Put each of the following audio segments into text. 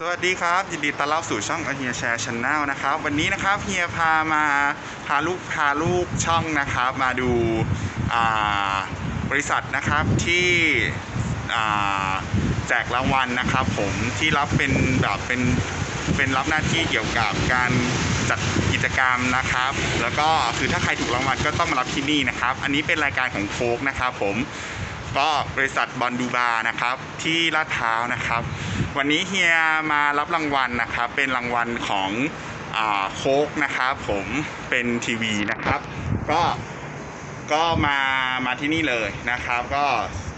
สวัสดีครับ ยินดีต้อนรับสู่ช่องเฮียแชร์ช n แนลนะครับ วันนี้นะครับเฮียพามาพาลูกพาลูกช่องนะครับ มาดูาบริษัทนะครับที่แจกรางวัลนะครับ ผมที่รับเป็นแบบเป็นเป็นรับหน้าที่เกี่ยวกับการจัดกิจกรรมนะครับ แล้วก็คือถ้าใครถูกรางวัลก็ต้องมารับที่นี่นะครับ อันนี้เป็นรายการของโฟกนะครับ ผมก็บริษัทบอลดูบานะครับที่ลาดพร้าวนะครับ วันนี้เฮียมารับรางวัลนะครับ เป็นรางวัลของอโค้กนะครับ ผมเป็นทีวีนะครับ ก็ก็มามาที่นี่เลยนะครับ ก็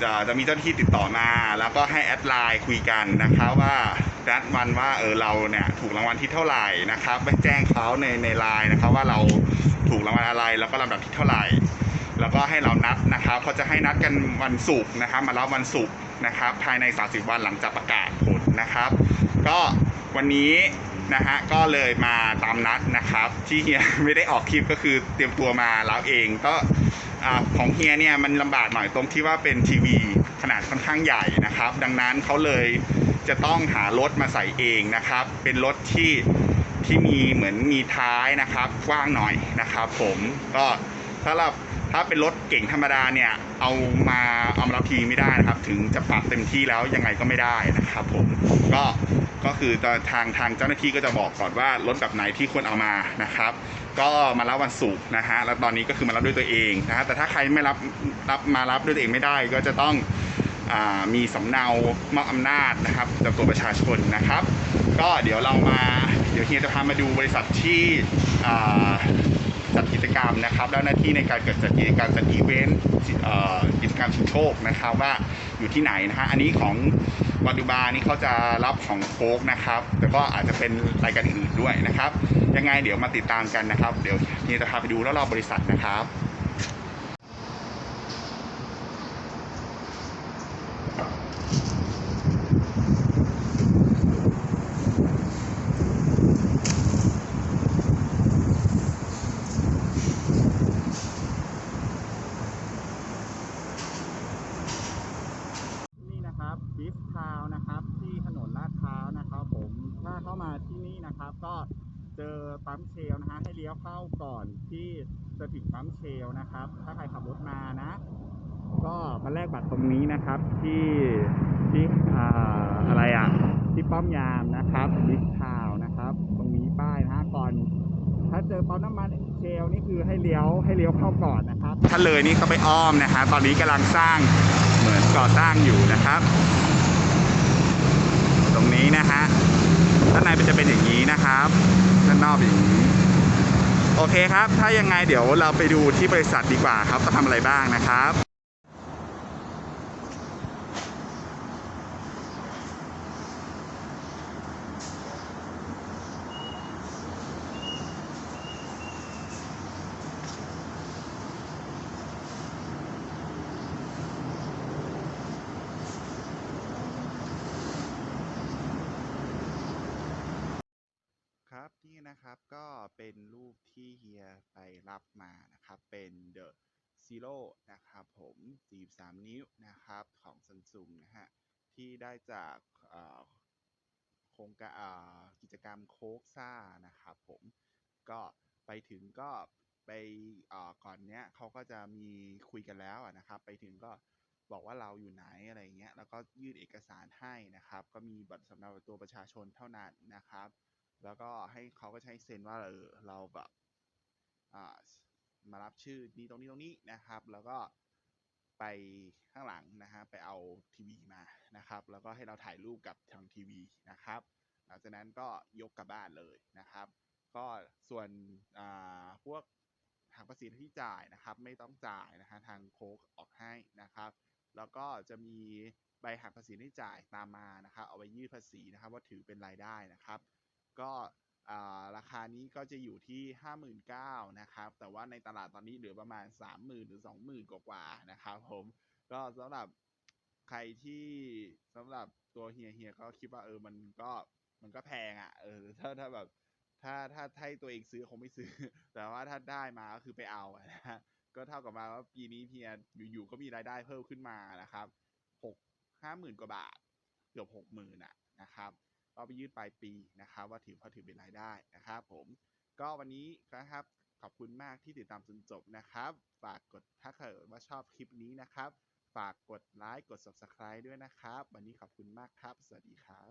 จะจะมีเจ้าหน้าที่ติดต่อมา แล้วก็ให้แอดไลน์คุยกันนะครับว่านัดวันว่าเออเราเนี่ยถูกรางวัลที่เท่าไหร่นะครับไปแจ้งเขาในในไลน์นะครับว่าเราถูกรางวัลอะไรแล้วก็ลำดับที่เท่าไหร่ แล้วก็ให้เรานัดนะครับเขาจะให้นัดกันวันศุกร์นะครับ มารับวันศุกร์นะครับ ภายใน 30 วันหลังจากประกาศผล นะครับ ก็วันนี้นะฮะก็เลยมาตามนัดนะครับ ที่เฮียไม่ได้ออกคลิปก็คือเตรียมตัวมารับเองก็ของเฮียเนี่ยมันลำบากหน่อยตรงที่ว่าเป็นทีวีขนาดค่อนข้างใหญ่นะครับ ดังนั้นเขาเลยจะต้องหารถมาใส่เองนะครับ เป็นรถที่ที่มีเหมือนมีท้ายนะครับกว้างหน่อยนะครับ ผมก็สำหรับ ถ้าเป็นรถเก่งธรรมดาเนี่ยเอามาเอามารับทีไม่ได้นะครับ ถึงจะปรับเต็มที่แล้วยังไงก็ไม่ได้นะครับผมก็ก็คือทางทางเจ้าหน้าที่ก็จะบอกก่อนว่ารถแบบไหนที่ควรเอามานะครับ ก็มารับวันศุกร์นะฮะแล้วตอนนี้ก็คือมารับด้วยตัวเองนะฮะแต่ถ้าใครไม่รับรับมารับด้วยตัวเองไม่ได้ ก็จะต้องอมีสำเนามอบอำนาจนะครับจากตัวประชาชนนะครับ ก็เดี๋ยวเรามาเดี๋ยวเฮียจะพามาดูบริษัทที่ จัดกิจกรรมนะครับ แล้วหน้าที่ในการจัดกิจกรรมจัดอีเวนต์กิจกรรมชิงโชคนะครับว่าอยู่ที่ไหนนะฮะอันนี้ของวันดูบานี่เขาจะรับของโค้กนะครับแต่ก็อาจจะเป็นรายการอื่นๆด้วยนะครับยังไงเดี๋ยวมาติดตามกันนะครับ เดี๋ยวนี่จะพาไปดูรอบๆบริษัทนะครับ นี่ นะครับบิฟทาวนะครับ ที่ถนนลาดพร้าวนะครับ ผมถ้าเข้ามาที่นี่นะครับ ก็เจอปั๊มเชลนะฮะให้เลี้ยวเข้าก่อนที่จะถึงปั๊มเชลนะครับ ถ้าใครขับรถมานะ ก็มาแลกบัตรตรงนี้นะครับที่ที่อ่าอะไรอะที่ป้อมยามนะครับบิฟทาวนะครับ ตรงนี้ป้ายนะฮะก่อน ถ้าเจอปั๊มน้ำมันเชลนี่คือให้เลี้ยวให้เลี้ยวเข้าก่อนนะครับ ถ้าเลยนี่ก็ไปอ้อมนะฮะตอนนี้กำลังสร้างเหมือนก่อสร้างอยู่นะครับ รงนี้นะฮะด้านในมันจะเป็นอย่างนี้นะครับด้านนอกอย่างนี้โอเคครับ ถ้ายังไงเดี๋ยวเราไปดูที่บริษัทดีกว่าครับเขาทำอะไรบ้างนะครับ ครับนี่นะครับก็เป็นรูปที่เฮียไปรับมานะครับเป็น The Zero นะครับผม43 นิ้วนะครับของ s a m s u n นะฮะที่ได้จากโครงการกิจกรรมโคกซ่านะครับผมก็ไปถึงก็ไปก่อนเนี้ยเขาก็จะมีคุยกันแล้วนะครับ ไปถึงก็บอกว่าเราอยู่ไหนอะไรเงี้ยแล้วก็ยื่นเอกสารให้นะครับ ก็มีบัตรสำเนาตัวประชาชนเท่านั้นนะครับ แล้วก็ให้เขาก็ใช้เซ็นว่าเออเราแบบอ่ามารับชื่อนี้ตรงนี้ตรงนี้นะครับ แล้วก็ไปข้างหลังนะฮะไปเอาทีวีมานะครับ แล้วก็ให้เราถ่ายรูปกับทางทีวีนะครับ หลังจากนั้นก็ยกกลับบ้านเลยนะครับ ก็ส่วนอ่าพวกหักภาษีที่จ่ายนะครับ ไม่ต้องจ่ายนะฮะทางโค้กออกให้นะครับ แล้วก็จะมีใบหักภาษีที่จ่ายตามมานะครับ เอาไว้ยื่นภาษีนะครับ ว่าถือเป็นรายได้นะครับ ก็ราคานี้ก็จะอยู่ที่ 59,000นะครับ แต่ว่าในตลาดตอนนี้เหลือประมาณ 30,000 หรือ 20,000 กว่าๆนะครับผม ก็สำหรับใครที่สำหรับตัวเฮียเฮียก็คิดว่าเออมันก็มันก็แพงอะเออถ้าถ้าแบบถ้าถ้าให้ตัวเองซื้อคงไม่ซื้อ แต่ว่าถ้าได้มาก็คือไปเอาอะนะฮะก็เท่ากับมาว่าปีนี้เฮียอยู่ๆก็มีรายได้เพิ่มขึ้นมานะครับหกห้าหมื่นกว่าบาท เกือบหกหมื่นอะนะครับ ก็ไปยืดปลายปีนะครับ ว่าถือว่าถือเป็นรายได้นะครับผมก็วันนี้นะครับขอบคุณมากที่ติดตามจนจบนะครับ ฝากกดถ้าเกิดว่าชอบคลิปนี้นะครับ ฝากกดไลค์กด subscribe ด้วยนะครับ วันนี้ขอบคุณมากครับ สวัสดีครับ